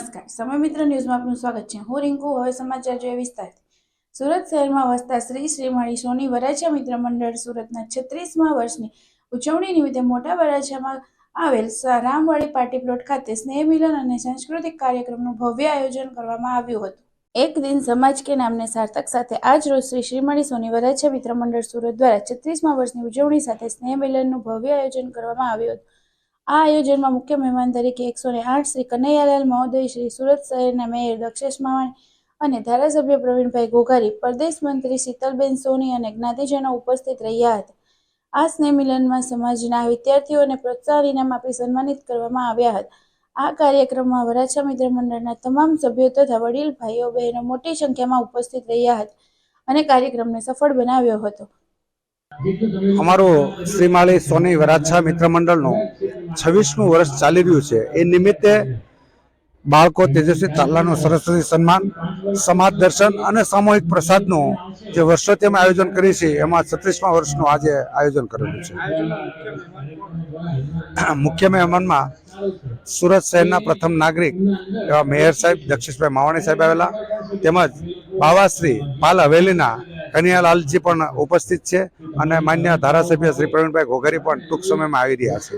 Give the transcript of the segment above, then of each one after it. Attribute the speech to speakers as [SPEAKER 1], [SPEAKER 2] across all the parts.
[SPEAKER 1] સમય મિત્ર ન્યૂઝમાં આપનું સ્વાગત છે. હું રિંકુ, હવે સમાચાર જોઈએ વિસ્તાર સુરત શહેરમાં વસતા શ્રી શ્રીમાળી સોની વરાછા મિત્ર મંડળ સુરતના છત્રીસમા વર્ષની ઉજવણી નિમિત્તે મોટા વરાછામાં આવેલ રામવાડી પાર્ટી પ્લોટ ખાતે સ્નેહ મિલન અને સાંસ્કૃતિક કાર્યક્રમનું ભવ્ય આયોજન કરવામાં આવ્યું હતું. એક દિન સમાજ કે નામને સાર્થક સાથે આજ રોજ શ્રી શ્રીમાળી સોની વરાછા મિત્ર મંડળ સુરત દ્વારા છત્રીસમા વર્ષની ઉજવણી સાથે સ્નેહ મિલનનું ભવ્ય આયોજન કરવામાં આવ્યું હતું. આ આયોજનમાં મુખ્ય મહેમાન તરીકે એકસો ને આઠ શ્રી કનૈયાલાલ મહોદય, શ્રી સુરત શહેરના મેયર દક્ષેશ માવાણી અને ધારાસભ્ય પ્રવીણભાઈ ઘોઘારી, પ્રદેશ મંત્રી શીતલબેન સોની અને જ્ઞાતિજનો ઉપસ્થિત રહ્યા હતા. આ સ્નેહ સમાજના વિદ્યાર્થીઓને પ્રોત્સાહન ઇનામ આપી સન્માનિત કરવામાં આવ્યા હતા. આ કાર્યક્રમમાં વરાછા મિત્ર મંડળના તમામ સભ્યો તથા વડીલ, ભાઈઓ, બહેનો મોટી સંખ્યામાં ઉપસ્થિત રહ્યા હતા અને કાર્યક્રમને સફળ બનાવ્યો હતો.
[SPEAKER 2] અમારો શ્રીમાળી સોની વરાછા મિત્ર મંડળનું છવ્વીસમું વર્ષ ચાલી રહ્યું છે. એ નિમિત્તે બાળકો તેજસ્વી તાલાનું સરસ્વતી સન્માન, સમાજ દર્શન અને સામૂહિક પ્રસાદનું જે વર્ષોથી અમે આયોજન કરીએ છીએ, એમાં છત્રીસમા વર્ષનું આજે આયોજન કરેલું છે. મુખ્ય મહેમાનમાં સુરત શહેરના પ્રથમ નાગરિક એવા મેયર સાહેબ દક્ષિશભાઈ માવાણી સાહેબ આવેલા, તેમજ બાવાશ્રી પાલ હવેલીના કનૈયાલાલજી પણ ઉપસ્થિત છે અને માન્ય ધારાસભ્ય શ્રી પ્રવીણભાઈ ઘોઘરી પણ ટૂંક સમયમાં આવી રહ્યા છે.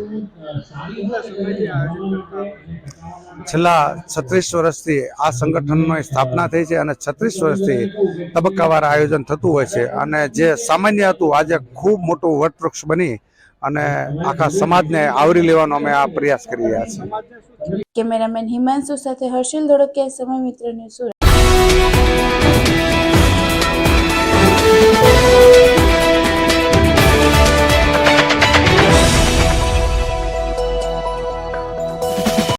[SPEAKER 2] છેલ્લા છત્રીસ વર્ષથી આ સંગઠનની સ્થાપના થઈ છે અને છત્રીસ વર્ષથી તબક્કાવાર આયોજન થતું હોય છે અને જે સામાન્ય હતું, આજે ખૂબ મોટું વટવૃક્ષ બની અને આખા સમાજને આવરી લેવાનો અમે આ પ્રયાસ કરી રહ્યા છીએ.
[SPEAKER 1] કેમેરામેન હિમાંશુ સાથે હર્ષિલ ધોળકિયા, સમય મિત્ર